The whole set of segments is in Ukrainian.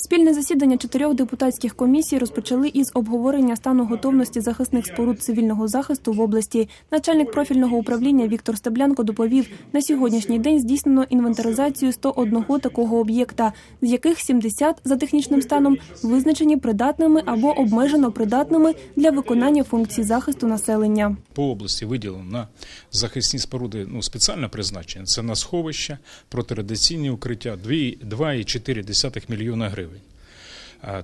Спільне засідання чотирьох депутатських комісій розпочали із обговорення стану готовності захисних споруд цивільного захисту в області. Начальник профільного управління Віктор Стеблянко доповів, на сьогоднішній день здійснено інвентаризацію 101 такого об'єкта, з яких 70 за технічним станом визначені придатними або обмежено придатними для виконання функцій захисту населення. по області виділено на захисні споруди ну, спеціальне призначення. Це на сховища, протирадиційні укриття 2 2,4 мільйона гривень.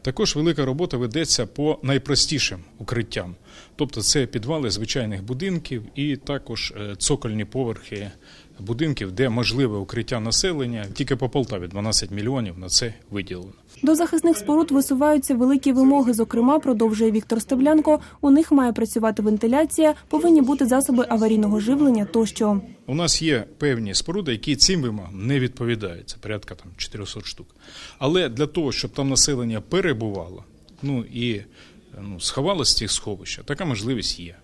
Також велика робота ведеться по найпростішим укриттям, тобто це підвали звичайних будинків і також е, цокольні поверхи будинків, де можливе укриття населення. Тільки по Полтаві 12 мільйонів на це виділено. До захисних споруд висуваються великі вимоги. Зокрема, продовжує Віктор Стеблянко. У них має працювати вентиляція, повинні бути засоби аварійного живлення тощо. У нас є певні споруди, які цим вимогам не відповідають. Це порядка там 400 штук. Але для того, щоб там населення перебувало, ну і ну, сховалося з цих сховища, така можливість є.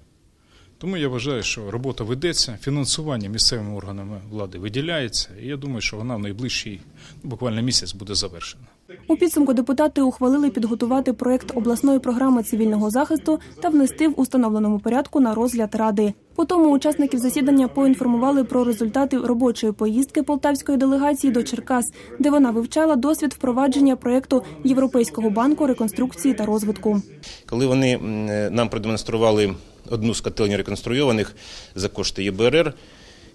Тому я вважаю, що робота ведеться, фінансування місцевими органами влади виділяється, і я думаю, що вона в найближчий ну, буквально місяць буде завершена. У підсумку депутати ухвалили підготувати проект обласної програми цивільного захисту та внести в установленому порядку на розгляд ради. По тому учасників засідання поінформували про результати робочої поїздки полтавської делегації до Черкас, де вона вивчала досвід впровадження проекту Європейського банку реконструкції та розвитку. Коли вони е, нам продемонстрували одну з котельень реконструйованих за кошти ЄБРР,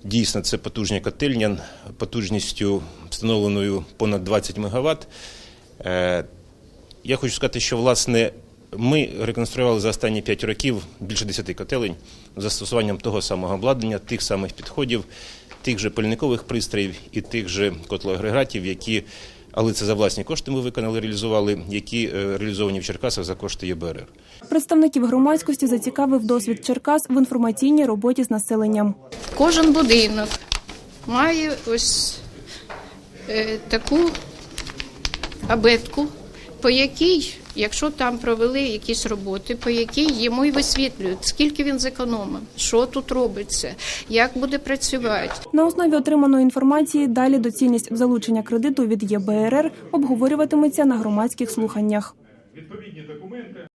дійсно це потужня котельня потужністю встановленою понад 20 МВт. Е, Я хочу сказати, що власне ми реконструювали за останні 5 років більше 10 котелень з застосуванням того самого обладнання, тих самих підходів, тих же пальникових пристроїв і тих же котлоагрегатів, які, але це за власні кошти ми виконали, реалізували, які е, реалізовані в Черкасах за кошти ЄБРР. Представників громадськості зацікавив досвід Черкас в інформаційній роботі з населенням. Кожен будинок має ось е, таку абетку, по якій, якщо там провели якісь роботи, по якій йому й висвітлюють, скільки він зекономив, що тут робиться, як буде працювати. На основі отриманої інформації далі доцільність залучення кредиту від ЄБРР обговорюватиметься на громадських слуханнях. Відповідні